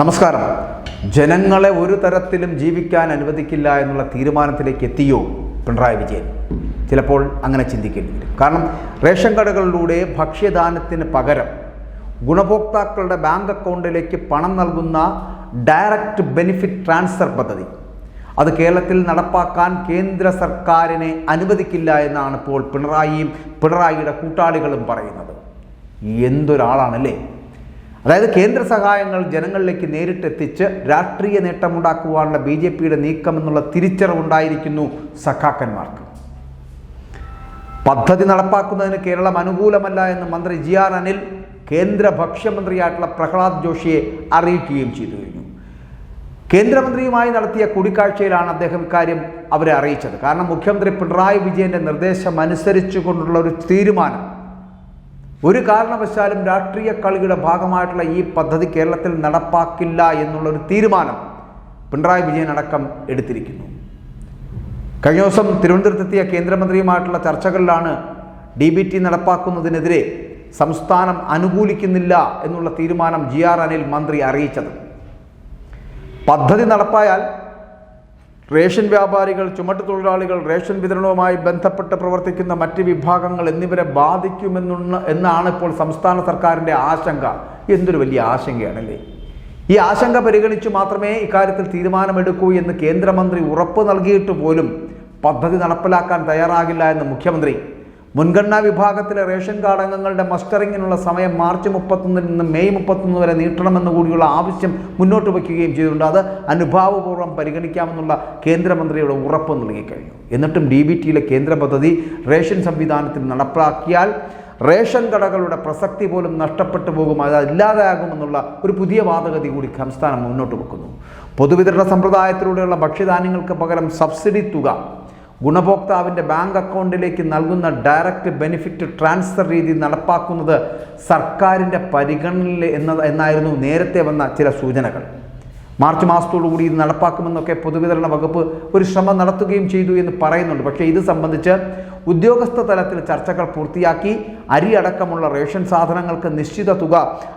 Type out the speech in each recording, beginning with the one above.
നമസ്കാരം. ജനങ്ങളെ ഒരു തരത്തിലും ജീവിക്കാൻ അനുവദിക്കില്ല എന്നുള്ള തീരുമാനത്തിലേക്ക് എത്തിയോ പിണറായി വിജയൻ? ചിലപ്പോൾ അങ്ങനെ ചിന്തിക്കേണ്ടി വരും കാരണം റേഷൻ കടകളിലൂടെ ഭക്ഷ്യദാനത്തിന് പകരം ഗുണഭോക്താക്കളുടെ ബാങ്ക് അക്കൗണ്ടിലേക്ക് പണം നൽകുന്ന ഡയറക്റ്റ് ബെനിഫിറ്റ് ട്രാൻസ്ഫർ പദ്ധതി. അത് കേരളത്തിൽ നടപ്പാക്കാൻ കേന്ദ്ര സർക്കാരിനെ അനുവദിക്കില്ല എന്നാണ് ഇപ്പോൾ പിണറായിയും പിണറായിയുടെ കൂട്ടാളികളും പറയുന്നത്. എന്തൊരാളാണല്ലേ? അതായത് കേന്ദ്ര സഹായങ്ങൾ ജനങ്ങളിലേക്ക് നേരിട്ട് എത്തിച്ച് രാഷ്ട്രീയ നേട്ടമുണ്ടാക്കുവാനുള്ള ബി ജെ പിയുടെ നീക്കമെന്നുള്ള തിരിച്ചറിവുണ്ടായിരിക്കുന്നു സഖാക്കന്മാർക്ക്. പദ്ധതി നടപ്പാക്കുന്നതിന് കേരളം അനുകൂലമല്ല എന്ന് മന്ത്രി ജി ആർ അനിൽ കേന്ദ്ര ഭക്ഷ്യമന്ത്രിയായിട്ടുള്ള പ്രഹ്ലാദ് ജോഷിയെ അറിയിക്കുകയും ചെയ്തു കഴിഞ്ഞു. കേന്ദ്രമന്ത്രിയുമായി നടത്തിയ കൂടിക്കാഴ്ചയിലാണ് അദ്ദേഹം ഇക്കാര്യം അവരെ അറിയിച്ചത്. കാരണം മുഖ്യമന്ത്രി പിണറായി വിജയന്റെ നിർദ്ദേശം അനുസരിച്ചുകൊണ്ടുള്ള ഒരു തീരുമാനം ഒരു കാരണവശാലും രാഷ്ട്രീയ കളിയുടെ ഭാഗമായിട്ടുള്ള ഈ പദ്ധതി കേരളത്തിൽ നടപ്പാക്കില്ല എന്നുള്ളൊരു തീരുമാനം പിണറായി വിജയൻ അടക്കം എടുത്തിരിക്കുന്നു. കഴിഞ്ഞ ദിവസം തിരുവനന്തപുരത്തെത്തിയ കേന്ദ്രമന്ത്രിയുമായിട്ടുള്ള ചർച്ചകളിലാണ് ഡി ബി ടി നടപ്പാക്കുന്നതിനെതിരെ സംസ്ഥാനം അനുകൂലിക്കുന്നില്ല എന്നുള്ള തീരുമാനം ജി ആർ അനിൽ മന്ത്രി അറിയിച്ചത്. പദ്ധതി നടപ്പായാൽ റേഷൻ വ്യാപാരികൾ ചുമട്ടുതൊഴിലാളികൾ റേഷൻ വിതരണവുമായി ബന്ധപ്പെട്ട് പ്രവർത്തിക്കുന്ന മറ്റ് വിഭാഗങ്ങൾ എന്നിവരെ ബാധിക്കുമെന്നുള്ള എന്നാണ് ഇപ്പോൾ സംസ്ഥാന സർക്കാരിന്റെ ആശങ്ക. എന്തൊരു വലിയ ആശങ്കയാണല്ലേ? ഈ ആശങ്ക പരിഗണിച്ച് മാത്രമേ ഇക്കാര്യത്തിൽ തീരുമാനമെടുക്കൂ എന്ന് കേന്ദ്രമന്ത്രി ഉറപ്പ് നൽകിയിട്ട് പോലും പദ്ധതി നടപ്പിലാക്കാൻ തയ്യാറാകില്ല എന്ന് മുഖ്യമന്ത്രി മുൻഗണനാ വിഭാഗത്തിലെ റേഷൻ കാർഡ് അംഗങ്ങളുടെ മസ്റ്ററിങ്ങിനുള്ള സമയം മാർച്ച് മുപ്പത്തൊന്നിൽ നിന്ന് മെയ് മുപ്പത്തൊന്ന് വരെ നീട്ടണമെന്ന് കൂടിയുള്ള ആവശ്യം മുന്നോട്ട് വയ്ക്കുകയും ചെയ്തിട്ടുണ്ട്. അത് അനുഭാവപൂർവം പരിഗണിക്കാമെന്നുള്ള കേന്ദ്രമന്ത്രിയുടെ ഉറപ്പ് നൽകിക്കഴിഞ്ഞു. എന്നിട്ടും ഡി ബി ടിയിലെ കേന്ദ്ര പദ്ധതി റേഷൻ സംവിധാനത്തിൽ നടപ്പാക്കിയാൽ റേഷൻ കടകളുടെ പ്രസക്തി പോലും നഷ്ടപ്പെട്ടു പോകും. അത് ഇല്ലാതാകുമെന്നുള്ള ഒരു പുതിയ വാദഗതി കൂടി സംസ്ഥാനം മുന്നോട്ട് വെക്കുന്നു. പൊതുവിതരണ സമ്പ്രദായത്തിലൂടെയുള്ള ഭക്ഷ്യധാന്യങ്ങൾക്ക് പകരം സബ്സിഡി തുക ഗുണഭോക്താവിന്റെ ബാങ്ക് അക്കൗണ്ടിലേക്ക് നൽകുന്ന ഡയറക്റ്റ് ബെനിഫിറ്റ് ട്രാൻസ്ഫർ രീതി നടപ്പാക്കുന്നത് സർക്കാരിന്റെ പരിഗണനയിൽ എന്ന എന്നായിരുന്നു നേരത്തെ വന്ന ചില സൂചനകൾ. മാർച്ച് മാസത്തോടുകൂടി ഇത് നടപ്പാക്കുമെന്നൊക്കെ പൊതുവിതരണ വകുപ്പ് ഒരു ശ്രമം നടത്തുകയും ചെയ്തു എന്ന് പറയുന്നുണ്ട്. പക്ഷേ ഇത് സംബന്ധിച്ച് ഉദ്യോഗസ്ഥ തലത്തിൽ ചർച്ചകൾ പൂർത്തിയാക്കി അരി അടക്കമുള്ള റേഷൻ സാധനങ്ങൾക്ക് നിശ്ചിത തുക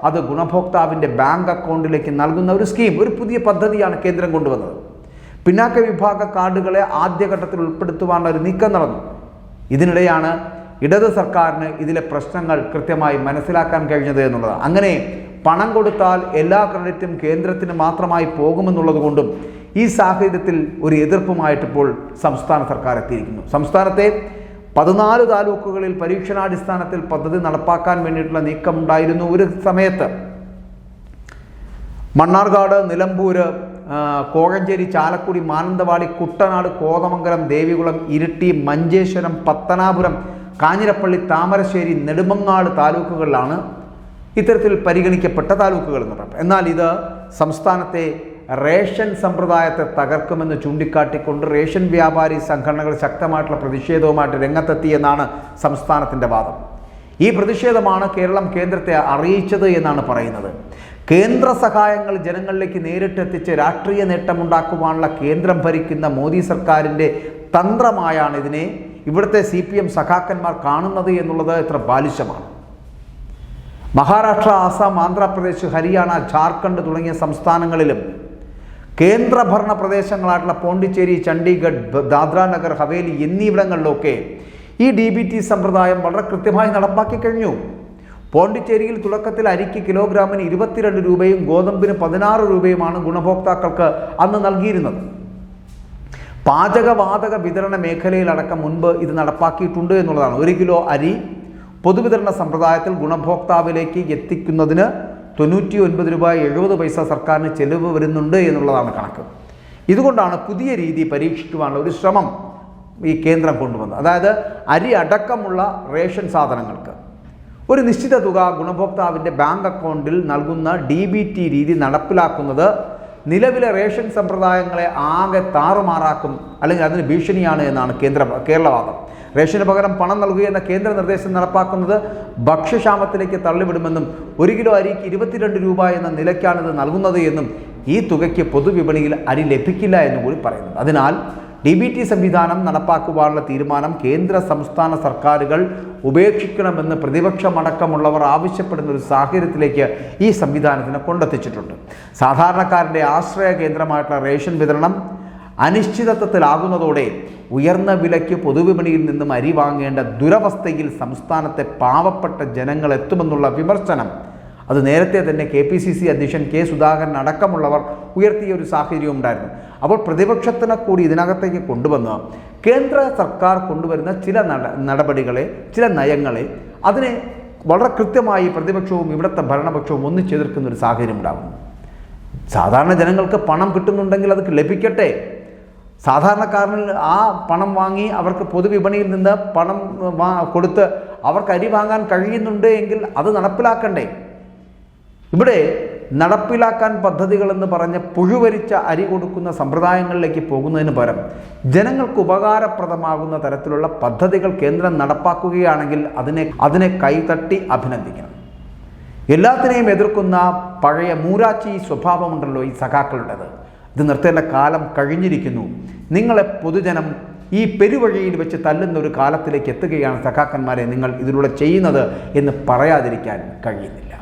അത് ഗുണഭോക്താവിന്റെ ബാങ്ക് അക്കൗണ്ടിലേക്ക് നൽകുന്ന ഒരു സ്കീം ഒരു പുതിയ പദ്ധതിയാണ് കേന്ദ്രം കൊണ്ടുവന്നത്. പിന്നാക്ക വിഭാഗ കാർഡുകളെ ആദ്യഘട്ടത്തിൽ ഉൾപ്പെടുത്തുവാനുള്ള ഒരു നീക്കം നടന്നു. ഇതിനിടെയാണ് ഇടത് സർക്കാരിന് ഇതിലെ പ്രശ്നങ്ങൾ കൃത്യമായി മനസ്സിലാക്കാൻ കഴിഞ്ഞത് എന്നുള്ളത്. അങ്ങനെ പണം കൊടുത്താൽ എല്ലാ ക്രെഡിറ്റും കേന്ദ്രത്തിന് മാത്രമായി പോകുമെന്നുള്ളത് കൊണ്ടും ഈ സാഹചര്യത്തിൽ ഒരു എതിർപ്പുമായിട്ടിപ്പോൾ സംസ്ഥാന സർക്കാർ എത്തിയിരിക്കുന്നു. സംസ്ഥാനത്തെ പതിനാല് താലൂക്കുകളിൽ പരീക്ഷണാടിസ്ഥാനത്തിൽ പദ്ധതി നടപ്പാക്കാൻ വേണ്ടിയിട്ടുള്ള നീക്കമുണ്ടായിരുന്നു ഒരു സമയത്ത്. മണ്ണാർക്കാട് നിലമ്പൂർ ആ, കോഴഞ്ചേരി ചാലക്കുടി മാനന്തവാടി കുട്ടനാട് കോതമംഗലം ദേവികുളം ഇരിട്ടി മഞ്ചേശ്വരം പത്തനാപുരം കാഞ്ഞിരപ്പള്ളി താമരശ്ശേരി നെടുമങ്ങാട് താലൂക്കുകളിലാണ് ഇത്തരത്തിൽ പരിഗണിക്കപ്പെട്ട താലൂക്കുകൾ എന്ന് പറയുന്നത്. എന്നാൽ ഇത് സംസ്ഥാനത്തെ റേഷൻ സമ്പ്രദായത്തെ തകർക്കുമെന്ന് ചൂണ്ടിക്കാട്ടിക്കൊണ്ട് റേഷൻ വ്യാപാരി സംഘടനകൾ ശക്തമായിട്ടുള്ള പ്രതിഷേധവുമായിട്ട് രംഗത്തെത്തിയെന്നാണ് സംസ്ഥാനത്തിന്റെ വാദം. ഈ പ്രതിഷേധമാണ് കേരളം കേന്ദ്രത്തെ അറിയിച്ചത് എന്നാണ് പറയുന്നത്. കേന്ദ്ര സഹായങ്ങൾ ജനങ്ങളിലേക്ക് നേരിട്ടെത്തിച്ച് രാഷ്ട്രീയ നേട്ടമുണ്ടാക്കുവാനുള്ള കേന്ദ്രം ഭരിക്കുന്ന മോദി സർക്കാരിന്റെ തന്ത്രമായാണ് ഇതിനെ ഇവിടുത്തെ സി പി എം സഖാക്കന്മാർ കാണുന്നത് എന്നുള്ളത് എത്ര ബാലിശമാണ്. മഹാരാഷ്ട്ര ആസാം ആന്ധ്രാപ്രദേശ് ഹരിയാന ജാർഖണ്ഡ് തുടങ്ങിയ സംസ്ഥാനങ്ങളിലും കേന്ദ്രഭരണ പ്രദേശങ്ങളായിട്ടുള്ള പോണ്ടിച്ചേരി ചണ്ഡീഗഡ് ദാദ്ര നഗർ ഹവേലി എന്നിവിടങ്ങളിലൊക്കെ ഈ ഡി ബി ടി സമ്പ്രദായം വളരെ കൃത്യമായി നടപ്പാക്കി കഴിഞ്ഞു. പോണ്ടിച്ചേരിയിൽ തുടക്കത്തിൽ അരിക്ക് കിലോഗ്രാമിന് ഇരുപത്തിരണ്ട് രൂപയും ഗോതമ്പിന് പതിനാറ് രൂപയുമാണ് ഗുണഭോക്താക്കൾക്ക് അന്ന് നൽകിയിരുന്നത്. പാചകവാതക വിതരണ മേഖലയിലടക്കം മുൻപ് ഇത് നടപ്പാക്കിയിട്ടുണ്ട് എന്നുള്ളതാണ്. ഒരു കിലോ അരി പൊതുവിതരണ സമ്പ്രദായത്തിൽ ഗുണഭോക്താവിലേക്ക് എത്തിക്കുന്നതിന് തൊണ്ണൂറ്റി ഒൻപത് രൂപ എഴുപത് പൈസ സർക്കാരിന് ചെലവ് വരുന്നുണ്ട് എന്നുള്ളതാണ് കണക്ക്. ഇതുകൊണ്ടാണ് പുതിയ രീതി പരീക്ഷിക്കുവാനുള്ള ഒരു ശ്രമം ഈ കേന്ദ്രം കൊണ്ടുവന്നത്. അതായത് അരി അടക്കമുള്ള റേഷൻ സാധനങ്ങൾക്ക് ഒരു നിശ്ചിത തുക ഗുണഭോക്താവിന്റെ ബാങ്ക് അക്കൗണ്ടിൽ നൽകുന്ന ഡി ബി ടി രീതി നടപ്പിലാക്കുന്നത് നിലവിലെ റേഷൻ സമ്പ്രദായങ്ങളെ ആകെ താറുമാറാക്കും അല്ലെങ്കിൽ അതിന് ഭീഷണിയാണ് എന്നാണ് കേന്ദ്ര കേരളവാദം. റേഷന് പകരം പണം നൽകുക എന്ന കേന്ദ്ര നിർദ്ദേശം നടപ്പാക്കുന്നത് ഭക്ഷ്യക്ഷാമത്തിലേക്ക് തള്ളിവിടുമെന്നും ഒരു കിലോ അരിക്ക് ഇരുപത്തിരണ്ട് രൂപ എന്ന നിലയ്ക്കാണിത് നൽകുന്നത് എന്നും ഈ തുകയ്ക്ക് പൊതുവിപണിയിൽ അരി ലഭിക്കില്ല എന്നും കൂടി പറയുന്നു. അതിനാൽ ഡി ബി ടി സംവിധാനം നടപ്പാക്കുവാനുള്ള തീരുമാനം കേന്ദ്ര സംസ്ഥാന സർക്കാരുകൾ ഉപേക്ഷിക്കണമെന്ന് പ്രതിപക്ഷമടക്കമുള്ളവർ ആവശ്യപ്പെടുന്ന ഒരു സാഹചര്യത്തിലേക്ക് ഈ സംവിധാനത്തിന് കൊണ്ടെത്തിച്ചിട്ടുണ്ട്. സാധാരണക്കാരന്റെ ആശ്രയ കേന്ദ്രമായിട്ടുള്ള റേഷൻ വിതരണം അനിശ്ചിതത്വത്തിലാകുന്നതോടെ ഉയർന്ന വിലയ്ക്ക് പൊതുവിപണിയിൽ നിന്നും അരി വാങ്ങേണ്ട ദുരവസ്ഥയിൽ സംസ്ഥാനത്തെ പാവപ്പെട്ട ജനങ്ങൾ എത്തുമെന്നുള്ള വിമർശനം അത് നേരത്തെ തന്നെ കെ പി സി സി അധ്യക്ഷൻ കെ സുധാകരൻ അടക്കമുള്ളവർ ഉയർത്തിയ ഒരു സാഹചര്യം ഉണ്ടായിരുന്നു. അപ്പോൾ പ്രതിപക്ഷത്തിനെ കൂടി ഇതിനകത്തേക്ക് കൊണ്ടുവന്ന് കേന്ദ്ര സർക്കാർ കൊണ്ടുവരുന്ന ചില നട നടപടികളെ ചില നയങ്ങളെ അതിനെ വളരെ കൃത്യമായി പ്രതിപക്ഷവും ഇവിടുത്തെ ഭരണപക്ഷവും ഒന്നിച്ചെതിർക്കുന്ന ഒരു സാഹചര്യം ഉണ്ടാകുന്നു. സാധാരണ ജനങ്ങൾക്ക് പണം കിട്ടുന്നുണ്ടെങ്കിൽ അത് ലഭിക്കട്ടെ. സാധാരണക്കാരനിൽ ആ പണം വാങ്ങി അവർക്ക് പൊതുവിപണിയിൽ നിന്ന് പണം കൊടുത്ത് അവർക്ക് അരി വാങ്ങാൻ കഴിയുന്നുണ്ട് എങ്കിൽ അത് നടപ്പിലാക്കണ്ടേ? ഇവിടെ നടപ്പിലാക്കാൻ പദ്ധതികളെന്ന് പറഞ്ഞ് പുഴുവരിച്ച അരി കൊടുക്കുന്ന സമ്പ്രദായങ്ങളിലേക്ക് പോകുന്നതിന് പകരം ജനങ്ങൾക്ക് ഉപകാരപ്രദമാകുന്ന തരത്തിലുള്ള പദ്ധതികൾ കേന്ദ്രം നടപ്പാക്കുകയാണെങ്കിൽ അതിനെ അതിനെ കൈതട്ടി അഭിനന്ദിക്കണം. എല്ലാത്തിനെയും എതിർക്കുന്ന പഴയ മൂരാച്ചി സ്വഭാവമുണ്ടല്ലോ ഈ സഖാക്കളുടേത്. ഇത് നിർത്തേണ്ട കാലം കഴിഞ്ഞിരിക്കുന്നു. നിങ്ങളെ പൊതുജനം ഈ പെരുവഴിയിൽ വെച്ച് തല്ലുന്ന ഒരു കാലത്തിലേക്ക് എത്തുകയാണ് സഖാക്കന്മാരെ നിങ്ങൾ ഇതിലൂടെ ചെയ്യുന്നത് എന്ന് പറയാതിരിക്കാൻ കഴിയുന്നില്ല.